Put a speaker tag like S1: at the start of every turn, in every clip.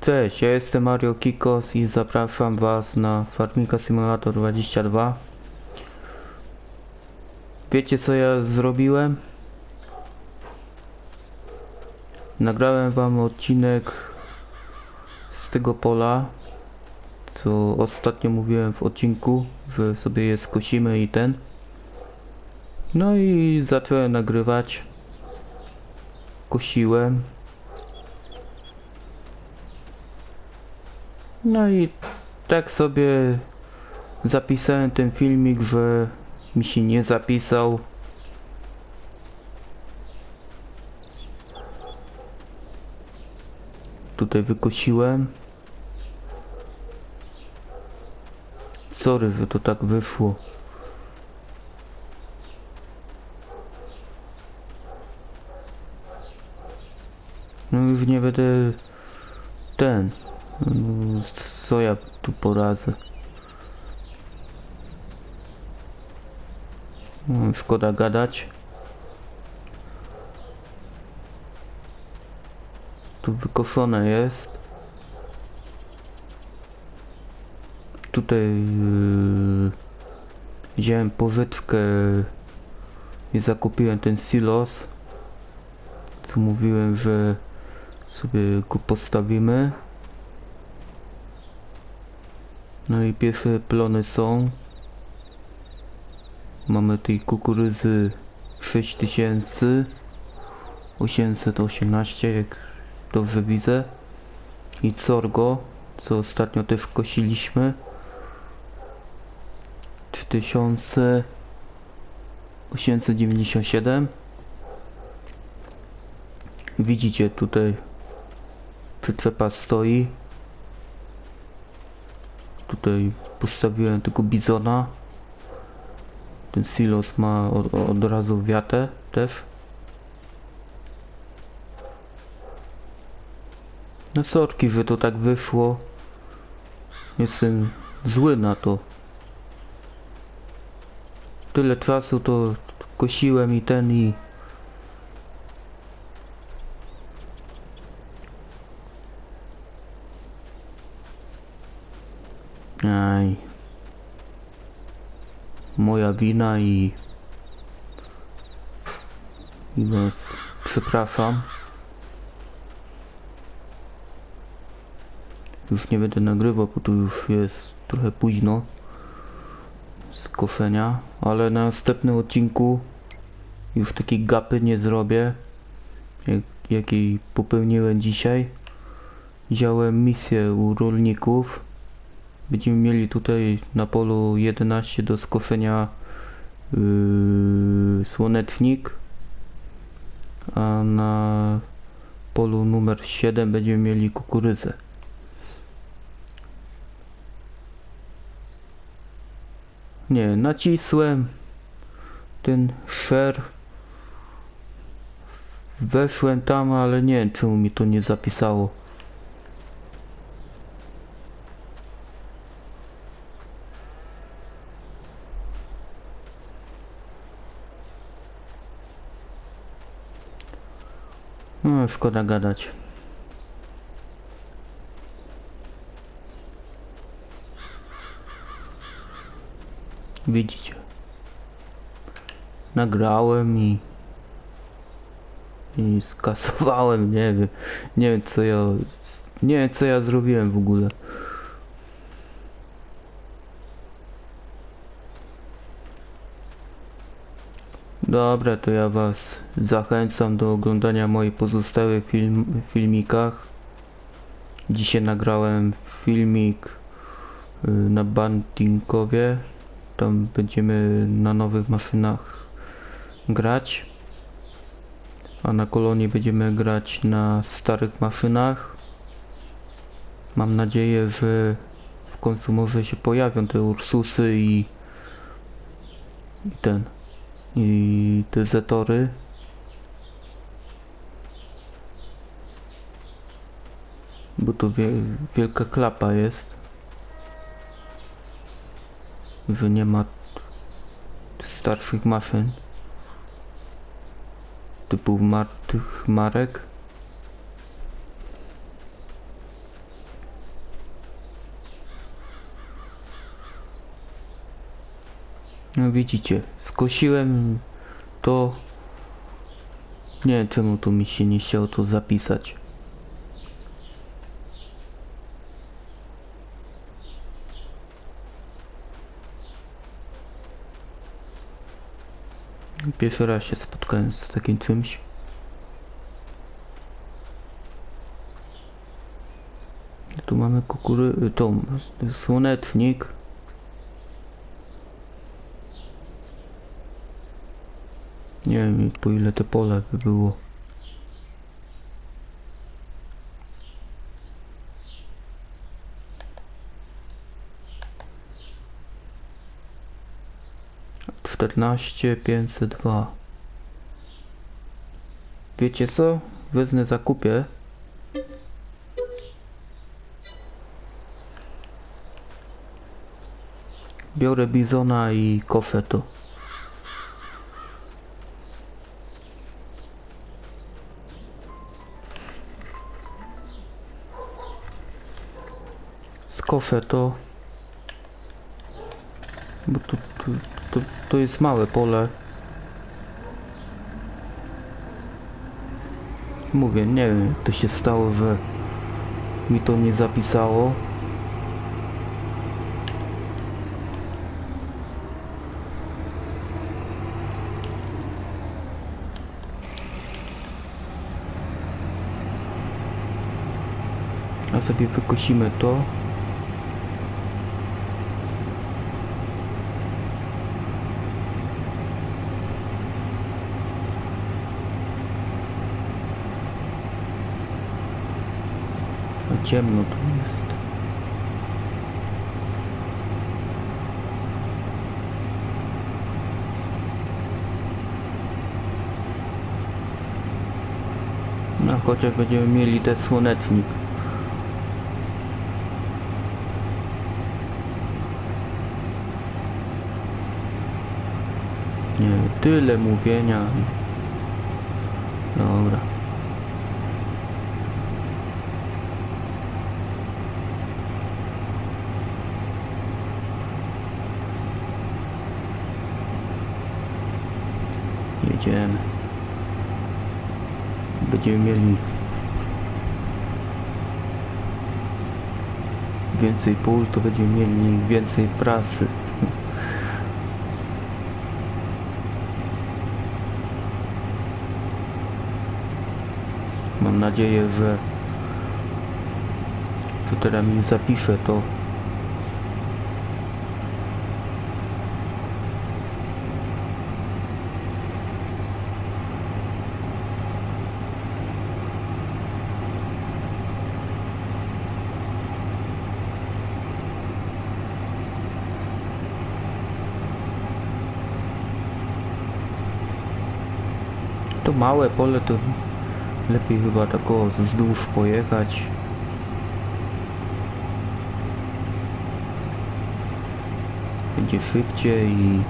S1: Cześć, ja jestem Mario Kikos i zapraszam Was na Farmika Simulator 22. Wiecie co ja zrobiłem? Nagrałem Wam odcinek z tego pola, co ostatnio mówiłem w odcinku, że sobie je skosimy i ten. No i zacząłem nagrywać. Kosiłem. No i tak sobie zapisałem ten filmik, że mi się nie zapisał. Tutaj wykosiłem. Sorry, że to tak wyszło. No już nie będę ten. Co ja tu poradzę? No, Szkoda gadać. Tu wykoszone jest. Tutaj yy, wziąłem pożyczkę i zakupiłem ten silos. Co mówiłem, że sobie go postawimy. No i pierwsze plony są. Mamy tej kukurydzy 6818, jak dobrze widzę. I sorgo, co ostatnio też kosiliśmy. 3897. Widzicie tutaj przyczepa stoi. Tutaj postawiłem tego bizona. Ten silos ma od, od razu wiatę też. No sorki, że to tak wyszło. Jestem zły na to. Tyle czasu to kosiłem i ten i... Aj. Moja wina i... I was przepraszam. Już nie będę nagrywał, bo tu już jest trochę późno. Z koszenia, ale na następnym odcinku już takiej gapy nie zrobię, jak, jakiej popełniłem dzisiaj. Wziąłem misję u rolników. Będziemy mieli tutaj na polu 11 do skoszenia yy, słonecznik, a na polu numer 7 będziemy mieli kukurydzę. Nie, nacisłem ten share. Weszłem tam, ale nie wiem czemu mi to nie zapisało. No, szkoda gadać. Widzicie. Nagrałem i i skasowałem, nie wiem. Nie wiem co ja nie wiem co ja zrobiłem w ogóle. Dobra, to ja was zachęcam do oglądania moich pozostałych film, filmikach. Dzisiaj nagrałem filmik y, na Bantinkowie. Tam będziemy na nowych maszynach grać. A na kolonii będziemy grać na starych maszynach. Mam nadzieję, że w końcu może się pojawią te Ursusy i ten i te zetory. Bo to wie, wielka klapa jest. Że nie ma starszych maszyn. Typu martwych marek. No widzicie, skosiłem to... Nie wiem czemu tu mi się nie chciało to zapisać. Pierwszy raz się spotkałem z takim czymś. Tu mamy kukury... tą... słonecznik. Nie wiem po ile te pole by było. Czternaście pięćset dwa. Wiecie co? Wezmę zakupię. Biorę bizona i kofę to. Skoszę to. Bo tu, tu, to, to jest małe pole. Mówię, nie wiem to się stało, że mi to nie zapisało. A sobie wykosimy to. Ciemno tu jest. No chociaż będziemy mieli ten słonecznik. Nie, tyle mówienia. Dobra. Jedziemy. Będziemy mieli więcej pól, to będziemy mieli więcej pracy. Mam nadzieję, że to teraz mi zapiszę to. To małe pole to lepiej chyba tak o wzdłuż pojechać. Będzie szybciej i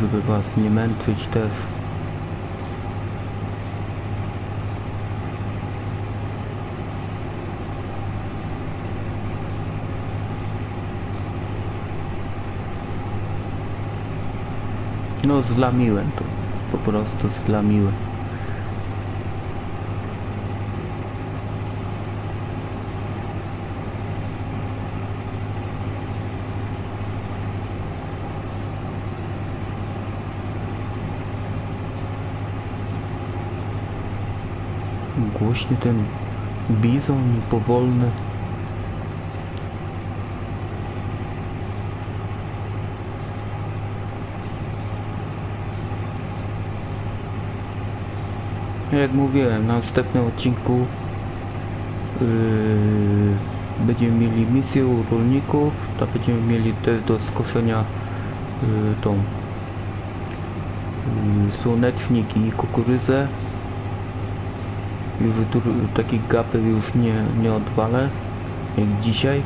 S1: żeby was nie męczyć też. No zlamiłem to. Po prostu zlamiłem. Głośny ten bizon powolny. Jak mówiłem, na następnym odcinku yy, będziemy mieli misję u rolników, to będziemy mieli też do skoszenia yy, tą yy, słonecznik i kukurydzę. Już takich gapek już nie, nie odwalę, jak dzisiaj.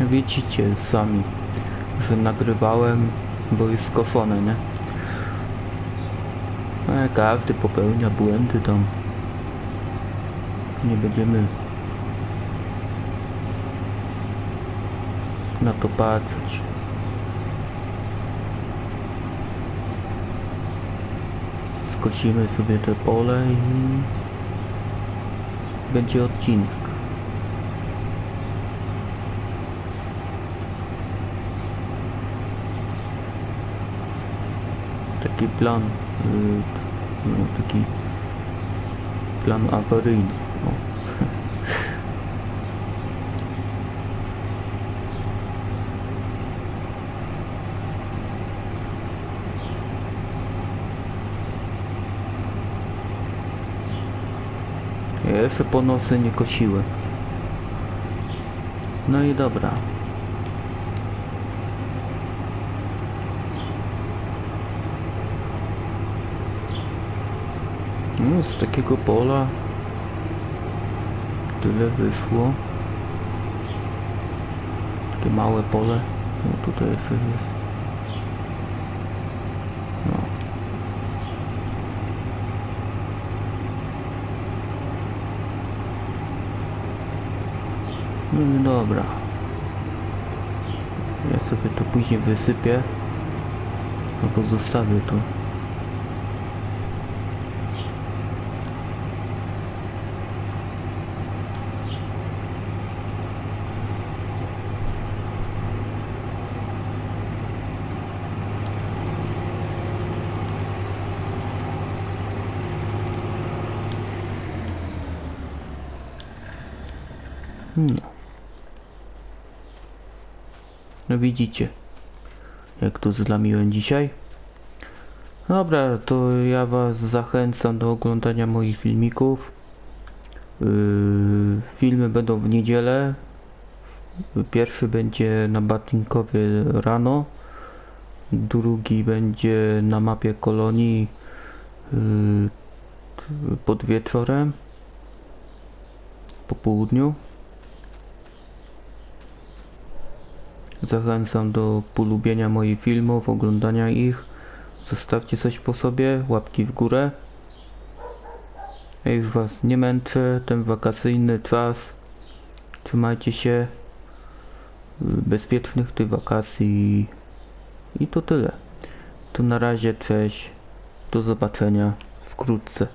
S1: Widzicie sami, że nagrywałem, bo jest skoszone, nie? E, każdy popełnia błędy tam. Nie będziemy na to patrzeć. Skosimy sobie te pole i będzie odcinek. Taki plan, y, no, taki plan awaryjny. O. Ja jeszcze po nocy nie kosiłem. No i dobra. No, z takiego pola tyle wyszło. Takie małe pole. No tutaj jeszcze jest. No. No i dobra. Ja sobie to później wysypię. Albo zostawię to. No widzicie, jak tu zlamiłem dzisiaj. Dobra, to ja was zachęcam do oglądania moich filmików. Yy, filmy będą w niedzielę. Pierwszy będzie na Batinkowie rano. Drugi będzie na mapie kolonii yy, pod wieczorem. Po południu. Zachęcam do polubienia moich filmów, oglądania ich. Zostawcie coś po sobie, łapki w górę. Ja już was nie męczę, ten wakacyjny czas. Trzymajcie się. Bezpiecznych tych wakacji. I to tyle. To na razie, cześć. Do zobaczenia wkrótce.